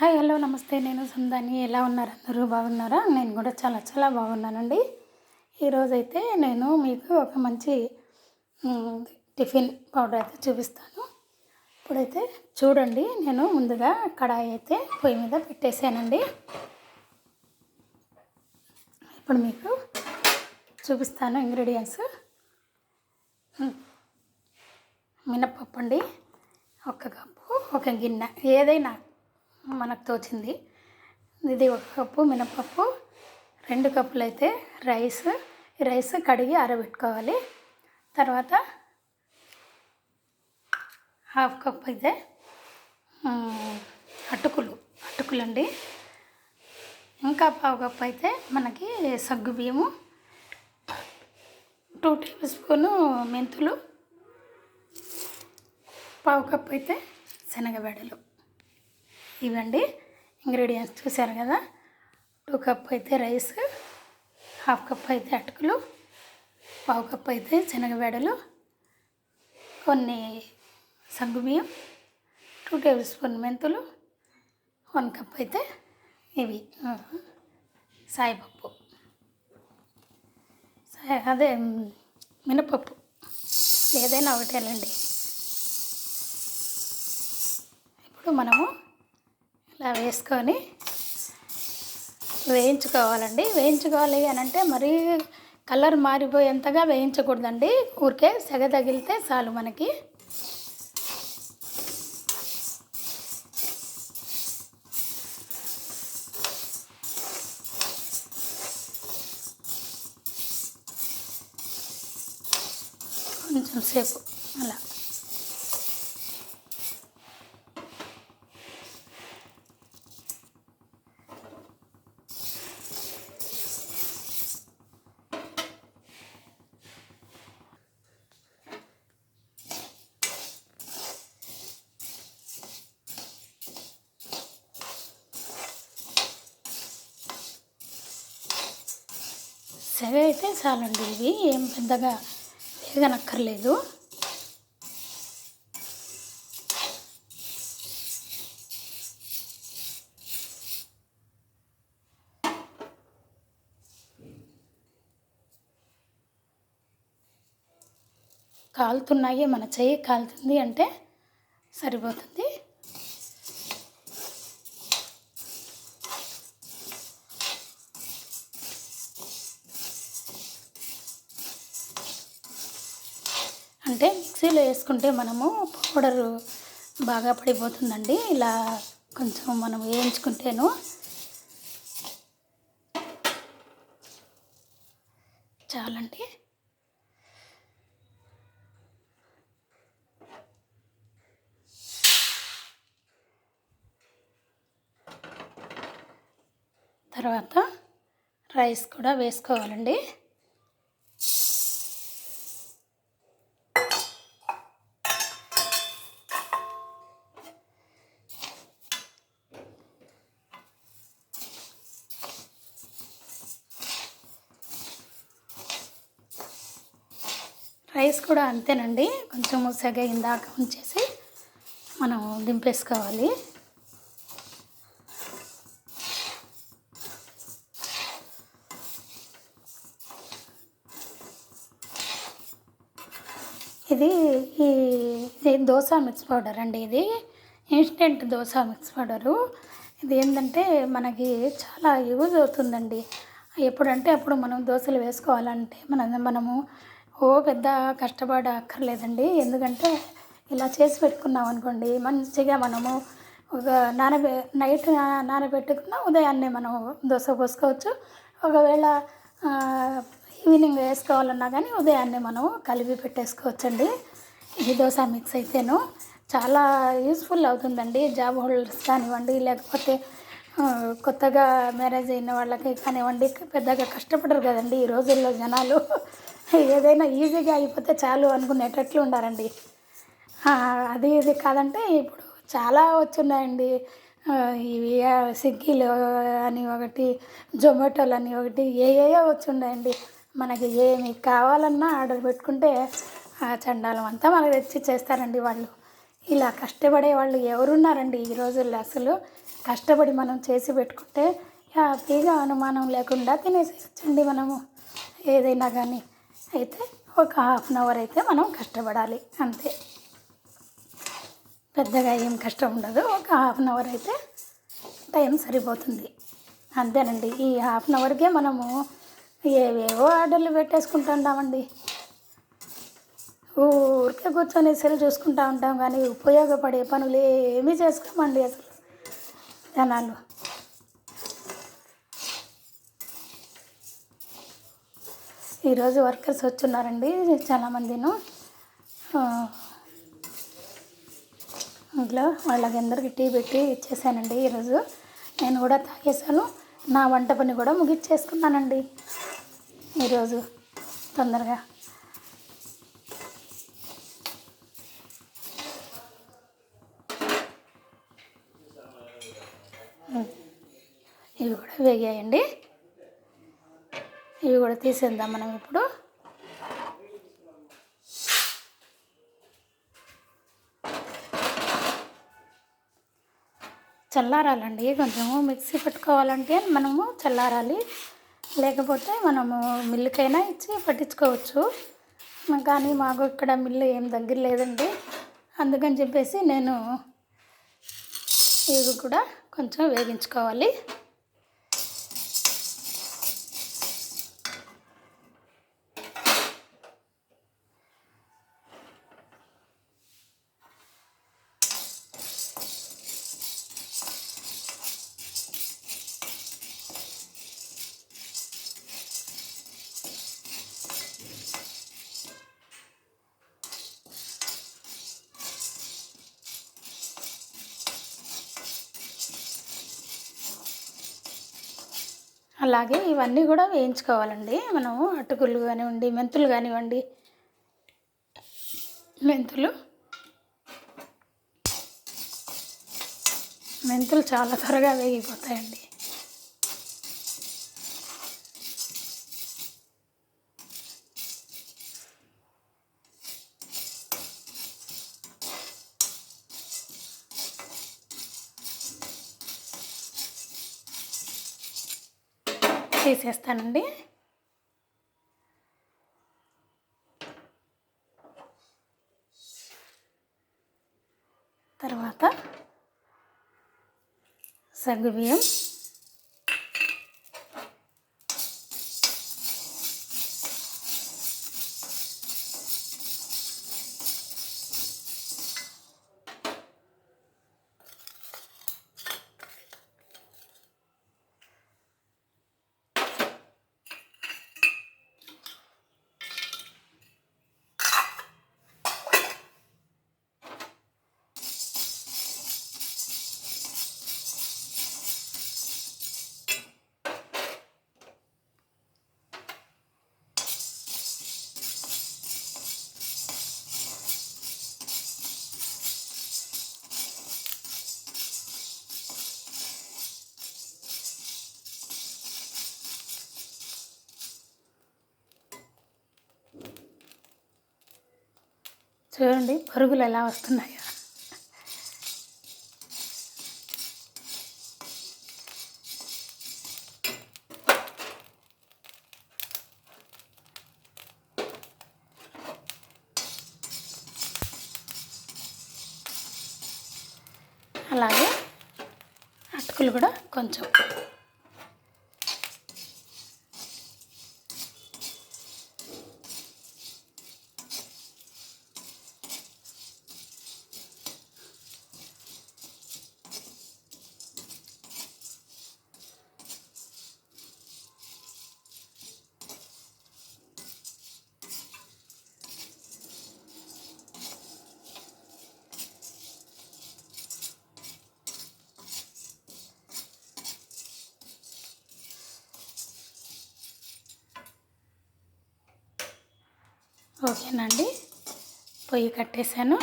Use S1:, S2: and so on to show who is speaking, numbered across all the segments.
S1: Hi hello నమస్తే. నేను సందాని. ఎలా ఉన్నారు? అందరూ బాగున్నారా? నేను కూడా చాలా చాలా బాగున్నానండి. ఈరోజైతే నేను మీకు ఒక మంచి టిఫిన్ పౌడర్ అయితే చూపిస్తాను. ఇప్పుడైతే చూడండి నేను ముందుగా కడాయి అయితే పొయ్యి మీద పెట్టేసానండి ఇప్పుడు మీకు చూపిస్తాను ఇంగ్రీడియంట్స్. మినప్పప్పు అండి ఒక కప్పు ఒక గిన్నె ఏదైనా మనకు తోచింది. ఇది ఒక కప్పు మినపప్పు రెండు కప్పులు అయితే రైస్. రైస్ కడిగి ఆరబెట్టుకోవాలి. తర్వాత హాఫ్ కప్ అయితే అటుకులు అటుకులు అండి ఇంకా పావు కప్పు అయితే మనకి సగ్గు బియ్యము టూ టేబుల్ స్పూను మెంతులు పావు కప్పు అయితే శనగబెడలు ఇవండి ఇంగ్రీడియంట్స్ చూసారు కదా? టూ కప్ అయితే రైస్ హాఫ్ కప్ అయితే అటుకులు పావు కప్ అయితే శనగవేడలు కొన్ని సగ్గుబియ్యం టూ టేబుల్ స్పూన్ మెంతులు వన్ కప్ అయితే ఇవి. సాయిపప్పు. సాయి అదే మినపప్పు. ఏదైనా ఒకటేనండి. ఇప్పుడు మనము ఇలా వేసుకొని వేయించుకోవాలండి. వేయించుకోవాలి అని అంటే మరీ కలర్ మారిపోయేంతగా వేయించకూడదండి. ఊరికే సెగ తగిలితే చాలు మనకి. కొంచెం సేపు అలా. సెగ అయితే చాలండి. ఇవి ఏం పెద్దగా వేగనక్కర్లేదు కాలుతున్నాయి మన చెయ్యి కాలుతుంది అంటే సరిపోతుంది. అంటే మిక్సీలో వేసుకుంటే మనము పౌడరు బాగా పడిపోతుందండి. ఇలా కొంచెం మనం వేయించుకుంటేను. చాలండి. తర్వాత రైస్ కూడా వేసుకోవాలండి. రైస్ కూడా అంతేనండి. కొంచెం సెగ ఇందాక ఉంచేసి మనం దింపేసుకోవాలి. ఇది ఈ దోశ మిక్స్ పౌడర్ అండి ఇది. Instant dosa mix powder. ఇది ఏంటంటే మనకి చాలా యూజ్ అవుతుందండి. ఎప్పుడంటే అప్పుడు మనం దోశలు వేసుకోవాలంటే మన మనము ఓ పెద్ద కష్టపడ అక్కర్లేదండి ఎందుకంటే ఇలా చేసి పెట్టుకున్నాం అనుకోండి మంచిగా మనము ఒక నానబె నైట్ నానబెట్టుకున్న ఉదయాన్నే మనం దోశ పోసుకోవచ్చు. ఒకవేళ ఈవినింగ్ వేసుకోవాలన్నా కానీ ఉదయాన్నే మనం కలిపి పెట్టేసుకోవచ్చండి. ఈ దోశ మిక్స్ అయితేను చాలా యూస్ఫుల్ అవుతుందండి. జాబ్ హోల్డర్స్ కానివ్వండి లేకపోతే కొత్తగా మ్యారేజ్ అయిన వాళ్ళకి కానివ్వండి పెద్దగా కష్టపడరు కదండి ఈ రోజుల్లో జనాలు. ఏదైనా ఈజీగా అయిపోతే చాలు అనుకునేటట్లు ఉండారండి అది ఇది కాదంటే ఇప్పుడు చాలా వచ్చున్నాయండి. ఇవి స్విగ్గీలు స్విగ్గీలో అని ఒకటి జొమాటోలు అని ఒకటి ఏ ఏయో వచ్చున్నాయండి. మనకి ఏమి కావాలన్నా ఆర్డర్ పెట్టుకుంటే ఆ చండాలం అంతా మనకు తెచ్చి చేస్తారండి వాళ్ళు. ఇలా కష్టపడే వాళ్ళు ఎవరున్నారండి ఈ రోజుల్లో అసలు? కష్టపడి మనం చేసి పెట్టుకుంటే హ్యాపీగా అనుమానం లేకుండా తినేసేయచ్చండి మనము. ఏదైనా కానీ అయితే ఒక హాఫ్ అన్ అవర్ అయితే మనం కష్టపడాలి అంతే. పెద్దగా ఏం కష్టం ఉండదు. ఒక హాఫ్ అన్ అవర్ అయితే టైం సరిపోతుంది. అంతేనండి. ఈ హాఫ్ అన్ అవర్కే మనము ఏవేవో ఆర్డర్లు పెట్టేసుకుంటుంటామండి. ఊరికే కూర్చొని సెల్ చూసుకుంటా ఉంటాం కానీ ఉపయోగపడే పనులు ఏమీ చేసుకోమండి అసలు. జనాలు. ఈరోజు వర్కర్స్ వచ్చున్నారండి చాలామందిను. ఇంట్లో ఇంట్లో వాళ్ళకందరికీ టీ పెట్టి ఇచ్చేసానండి ఈరోజు. నేను కూడా తాగేసాను నా వంట పని కూడా ముగిచ్చేసుకున్నానండి ఈరోజు తొందరగా. ఇవి కూడా వేగాయండి. ఇవి కూడా తీసేద్దాం మనం ఇప్పుడు. చల్లారాలండి కొంచెము మిక్సీ పెట్టుకోవాలంటే మనము చల్లారాలి. లేకపోతే మనము మిల్లుకైనా ఇచ్చి పట్టించుకోవచ్చు. కానీ మాకు ఇక్కడ మిల్లు ఏం దగ్గర లేదండి. అందుకని చెప్పేసి నేను ఇవి కూడా కొంచెం వేగించుకోవాలి. అలాగే ఇవన్నీ కూడా వేయించుకోవాలండి. మనము అటుకులు కానివ్వండి మెంతులు కానివ్వండి. మెంతులు. మెంతులు చాలా త్వరగా వేగిపోతాయండి. తీసేస్తానండి తర్వాత సగ్గుబియ్యం. చూడండి పరుగులు ఎలా వస్తున్నాయో. అలాగే అటుకులు కూడా కొంచెం ఓకేనండి. పొయ్యి కట్టేశాను.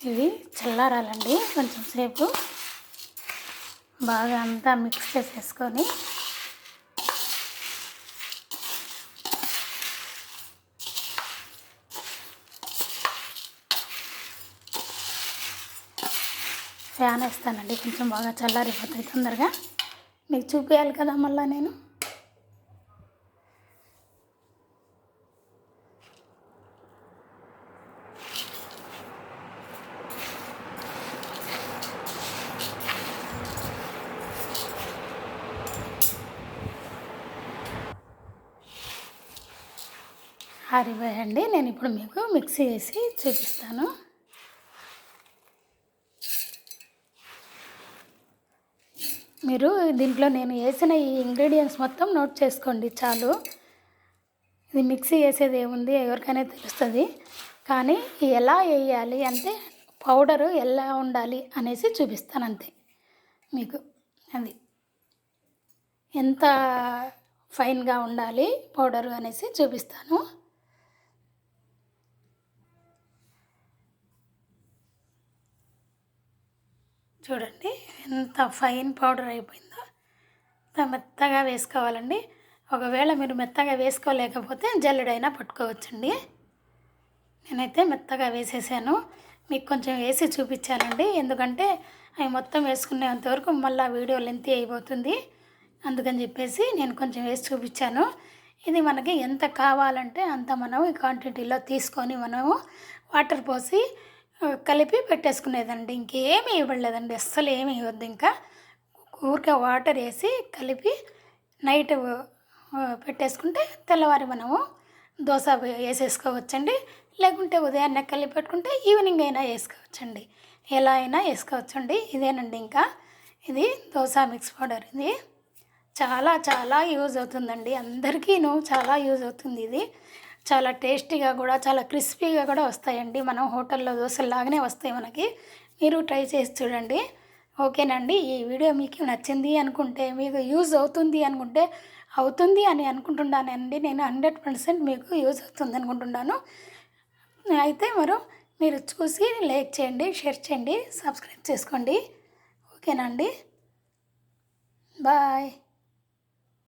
S1: ఇవి చల్లారాలండి కొంచెం సేపు. బాగా అంతా మిక్స్ చేసేసుకొని ఫ్యాన్ వేస్తానండి. కొంచెం బాగా చల్లారిపోతాయి తొందరగా. మీకు చూపించాలి కదా మళ్ళీ నేను. ఆరిపోయండి. నేను ఇప్పుడు మీకు మిక్సీ వేసి చూపిస్తాను. మీరు దీంట్లో నేను వేసిన ఈ ఇంగ్రీడియంట్స్ మొత్తం నోట్ చేసుకోండి చాలు. ఇది మిక్సీ వేసేది ఏముంది ఎవరికైనా తెలుస్తుంది. కానీ ఎలా వేయాలి అంటే పౌడరు ఎలా ఉండాలి అనేసి చూపిస్తాను అంతే. మీకు అది ఎంత ఫైన్గా ఉండాలి పౌడరు అనేసి చూపిస్తాను. చూడండి ఎంత ఫైన్ పౌడర్ అయిపోయిందో. అంత మెత్తగా వేసుకోవాలండి. ఒకవేళ మీరు మెత్తగా వేసుకోలేకపోతే జల్లెడైనా పట్టుకోవచ్చండి. నేనైతే మెత్తగా వేసేసాను. మీకు కొంచెం వేసి చూపించానండి. ఎందుకంటే అవి మొత్తం వేసుకునేంత వరకు మళ్ళీ వీడియో లెంత్ అయిపోతుంది. అందుకని చెప్పేసి నేను కొంచెం వేసి చూపించాను. ఇది మనకి ఎంత కావాలంటే అంత మనం ఈ క్వాంటిటీలో తీసుకొని మనము వాటర్ పోసి కలిపి పెట్టేసుకునేదండి. ఇంకేమీ ఇవ్వలేదండి. అస్సలు ఏమి ఇవ్వద్దు. ఇంకా ఊరికే వాటర్ వేసి కలిపి నైట్ పెట్టేసుకుంటే తెల్లవారి మనము దోశ వేసేసుకోవచ్చండి. లేకుంటే ఉదయాన్నే కలిపి పెట్టుకుంటే ఈవినింగ్ అయినా వేసుకోవచ్చండి. ఎలా అయినా వేసుకోవచ్చండి. ఇదేనండి ఇంకా. ఇది దోశ మిక్స్ పౌడర్. ఇది చాలా చాలా యూజ్ అవుతుందండి. అందరికీను చాలా యూజ్ అవుతుంది ఇది. చాలా టేస్టీగా కూడా చాలా క్రిస్పీగా కూడా వస్తాయండి. మనం హోటల్లో దోశలాగానే వస్తాయి మనకి. మీరు ట్రై చేసి చూడండి. ఓకేనండి. ఈ వీడియో మీకు నచ్చింది అనుకుంటే మీకు యూజ్ అవుతుంది అనుకుంటే అవుతుంది అని అనుకుంటున్నానండి. నేను హండ్రెడ్ పర్సెంట్ మీకు యూజ్ అవుతుంది అనుకుంటున్నాను. అయితే మరో మీరు చూసి లైక్ చేయండి షేర్ చేయండి సబ్స్క్రైబ్ చేసుకోండి. ఓకేనండి. బాయ్.